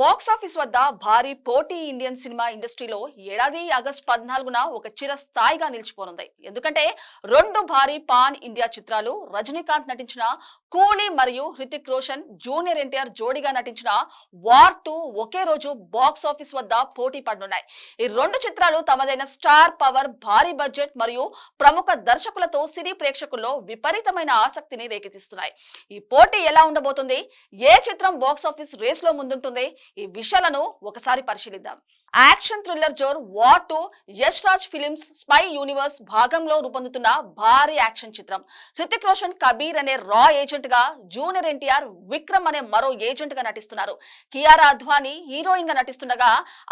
Box office వద్ద భారీ పోటీ ఇండియన్ సినిమా ఇండస్ట్రీలో ఏడాది ఆగస్టు పద్నాలుగున ఒక చిరస్థాయిగా నిలిచిపోనుంది. ఎందుకంటే రెండు భారీ పాన్ ఇండియా చిత్రాలు రజనీకాంత్ నటించిన కూలీ మరియు హృతిక్ రోషన్ జూనియర్ ఎన్టీఆర్ జోడీగా నటించిన వార్ టూ ఒకే రోజు బాక్స్ ఆఫీస్ వద్ద పోటీ పడనున్నాయి. ఈ రెండు చిత్రాలు తమదైన స్టార్ పవర్ భారీ బడ్జెట్ మరియు ప్రముఖ దర్శకులతో సినీ ప్రేక్షకుల్లో విపరీతమైన ఆసక్తిని రేకెత్తిస్తున్నాయి. ఈ పోటీ ఎలా ఉండబోతుంది? ఏ చిత్రం బాక్స్ ఆఫీస్ రేస్లో ముందుంటుంది? ఈ విషయాలను ఒకసారి పరిశీలిద్దాం. Action thriller జోర్ war two Yash Raj films spy universe భాగంలో రూపొందుతున్న భారీ యాక్షన్ చిత్రం. హృతిక్ రోషన్ కబీర్ అనే రా ఏజెంట్గా జూనియర్ ఎన్టీఆర్ విక్రమ్ అనే మరో ఏజెంట్గా నటిస్తున్నారు. కియారా అద్వానీ హీరోయిన్గా నటిస్తుండగా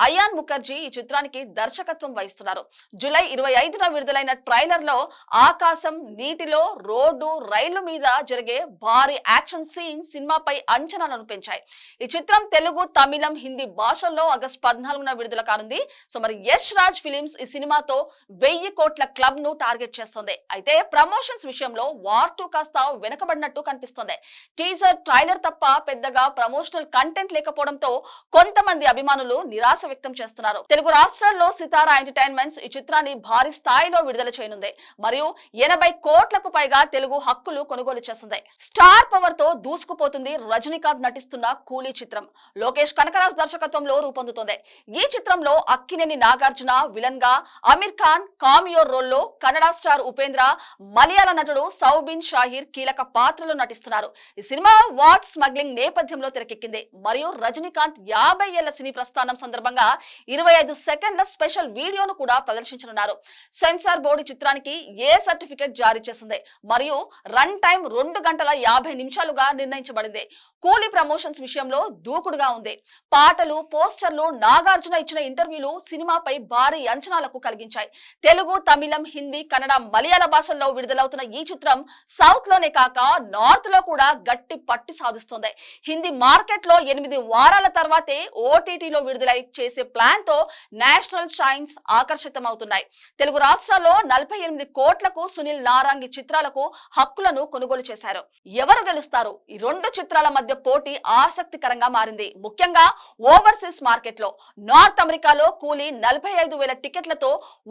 అయాన్ ముఖర్జీ ఈ చిత్రానికి దర్శకత్వం వహిస్తున్నారు. జూలై ఇరవై ఐదున విడుదలైన ట్రైలర్లో ఆకాశం నీటిలో రోడ్డు రైలు మీద జరిగే భారీ యాక్షన్ సీన్ సినిమాపై అంచనాలను పెంచాయి. ఈ చిత్రం తెలుగు తమిళం హిందీ భాషల్లో ఆగస్టు పద్నాలుగున విడుదల కానుంది. సో మరి యష్ రాజ్ ఫిలిమ్స్ ఈ సినిమాతో వెయ్యి కోట్ల క్లబ్ను టార్గెట్ చేస్తుంది. అయితే ప్రమోషన్స్ విషయంలో వార్ టూ కాస్త వెనకబడినట్టు కనిపిస్తుంది. టీజర్ ట్రైలర్ తప్ప పెద్దగా ప్రమోషనల్ కంటెంట్ లేకపోవడంతో కొంతమంది అభిమానులు నిరాశ వ్యక్తం చేస్తున్నారు. తెలుగు రాష్ట్రాల్లో సితారా ఎంటర్టైన్మెంట్స్ ఈ చిత్రాన్ని భారీ స్థాయిలో విడుదల చేయనుంది. మరియు ఎనభై కోట్లకు పైగా తెలుగు హక్కులు కొనుగోలు చేస్తుంది. స్టార్ పవర్తో దూసుకుపోతుంది రజనీకాంత్ నటిస్తున్న కూలీ చిత్రం. లోకేష్ కనకరాజ్ దర్శకత్వంలో రూపొందుతుంది. ఈ చిత్రంలో అక్కినేని నాగార్జున విలన్గా అమీర్ ఖాన్ కామియోర్ రోల్లో కన్నడ స్టార్ ఉపేంద్ర మలయాళ నటుడు సౌబిన్ షాహీర్ కీలక పాత్రలో నటిస్తున్నారు. ఈ సినిమా వాట్ స్మగ్లింగ్ నేపథ్యంలో తెరకెక్కింది. మరియు రజనీకాంత్ యాభై ఏళ్ళ సినీ ప్రస్థానం సందర్భంగా ఇరవై ఐదు సెకండ్ల స్పెషల్ వీడియోను కూడా ప్రదర్శించనున్నారు. సెన్సార్ బోర్డు చిత్రానికి ఏ సర్టిఫికెట్ జారీ చేసింది? మరియు రన్ టైం రెండు గంటల యాభై నిమిషాలుగా నిర్ణయించబడింది. కూలీ ప్రమోషన్స్ విషయంలో దూకుడుగా ఉంది. పాటలు పోస్టర్లు నాగార్జున ఇచ్చిన ఇంటర్వ్యూలు సినిమాపై భారీ అంచనాలకు కలిగించాయి. తెలుగు తమిళం హిందీ కన్నడ మలయాళ భాషల్లో విడుదలవుతున్న ఈ చిత్రం సౌత్లోనే కాక నార్త్లో కూడా గట్టి పట్టి సాధిస్తుంది. హిందీ మార్కెట్లో ఎనిమిది వారాల తర్వాతే ఓటీటీలో విడుదల చేసే ప్లాన్తో నేషనల్ షైన్స్ ఆకర్షితమవుతున్నాయి. తెలుగు రాష్ట్రాల్లో నలభై ఎనిమిది కోట్లకు సునీల్ నారాంగి చిత్రాలకు హక్కులను కొనుగోలు చేశారు. ఎవరు గెలుస్తారు? ఈ రెండు చిత్రాల మధ్య పోటీ ఆసక్తికరంగా మారింది. ముఖ్యంగా ఓవర్సీస్ మార్కెట్లో నార్త్ అమెరికాలో కూలీ నలభై ఐదు వేల టికెట్లతో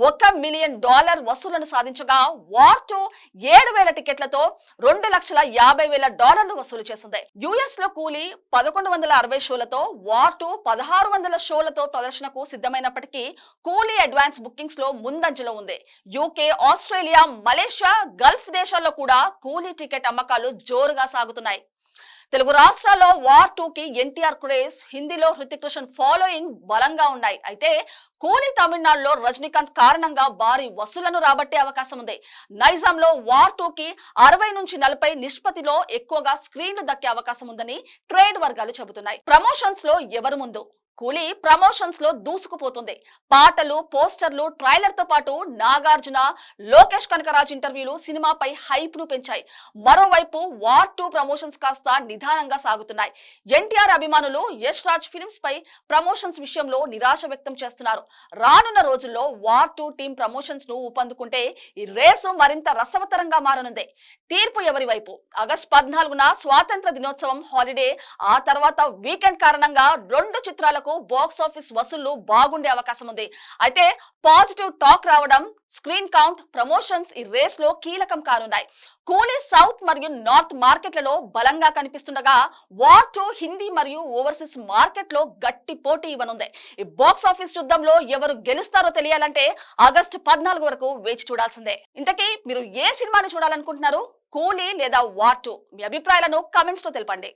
ఒక మిలియన్ డాలర్ వసూలను సాధించగా వార్ టూ ఏడు వేల టికెట్లతో రెండు లక్షల యాభై వేల డాలర్లు వసూలు చేసింది. యుఎస్లో కూలీ పదకొండు వందల అరవై షోలతో వార్ టూ పదహారు వందల షోలతో ప్రదర్శనకు సిద్ధమైనప్పటికీ కూలీ అడ్వాన్స్ బుకింగ్స్లో ముందంజలో ఉంది. యూకే ఆస్ట్రేలియా మలేషియా గల్ఫ్ దేశాల్లో కూడా కూలీ టికెట్ అమ్మకాలు జోరుగా సాగుతున్నాయి. తెలుగు రాష్ట్రాల్లో వార్ టూ కి ఎన్టీఆర్ క్రేజ్ హిందీలో హృతిక్ రోషన్ ఫాలోయింగ్ బలంగా ఉన్నాయి. అయితే కూలీ తమిళనాడులో రజనీకాంత్ కారణంగా భారీ వసూలను రాబట్టే అవకాశం ఉంది. నైజాంలో వార్ టూ కి అరవై నుంచి నలభై నిష్పత్తిలో ఎక్కువగా స్క్రీన్లు దక్కే అవకాశం ఉందని ట్రేడ్ వర్గాలు చెబుతున్నాయి. ప్రమోషన్స్లో ఎవరు ముందు? కూలీ ప్రమోషన్స్లో దూసుకుపోతుంది. పాటలు పోస్టర్లు ట్రైలర్తో పాటు నాగార్జున లోకేష్ కనకరాజ్ ఇంటర్వ్యూలు సినిమాపై హైప్ను పెంచాయి. మరోవైపు వార్ టూ ప్రమోషన్స్ కాస్త నిదానంగా సాగుతున్నాయి. ఎన్టీఆర్ అభిమానులు యష్ రాజ్ ఫిల్మ్స్ పై ప్రమోషన్స్ విషయంలో నిరాశ వ్యక్తం చేస్తున్నారు. రానున్న రోజుల్లో వార్ టూ టీం ప్రమోషన్స్ను ఊపందుకుంటే ఈ రేసు మరింత రసవతరంగా మారనుంది. తీర్పు ఎవరి వైపు? ఆగస్టు పద్నాలుగున స్వాతంత్ర దినోత్సవం హాలిడే ఆ తర్వాత వీకెండ్ కారణంగా రెండు చిత్రాలకు బాక్స్ ఆఫీస్ వసూళ్ళు బాగుండే అవకాశం ఉంది. అయితే పాజిటివ్ టాక్ రావడం స్క్రీన్ కౌంట్ ప్రమోషన్స్ ఈ రేస్లో కీలకం కానున్నాయి. కూలీ సౌత్ మరియు నార్త్ మార్కెట్లలో బలంగా కనిపిస్తుండగా వార్ టూ హిందీ మరియు ఓవర్సీస్ మార్కెట్లో గట్టి పోటీ ఇవ్వనుంది. ఈ బాక్స్ ఆఫీస్ యుద్ధంలో ఎవరు గెలుస్తారో తెలియాలంటే ఆగస్టు పద్నాలుగు వరకు వేచి చూడాల్సిందే. ఇంతకీ మీరు ఏ సినిమాని చూడాలనుకుంటున్నారు? కూలీ లేదా వార్ టూ? మీ అభిప్రాయాలను కమెంట్స్లో తెలపండి.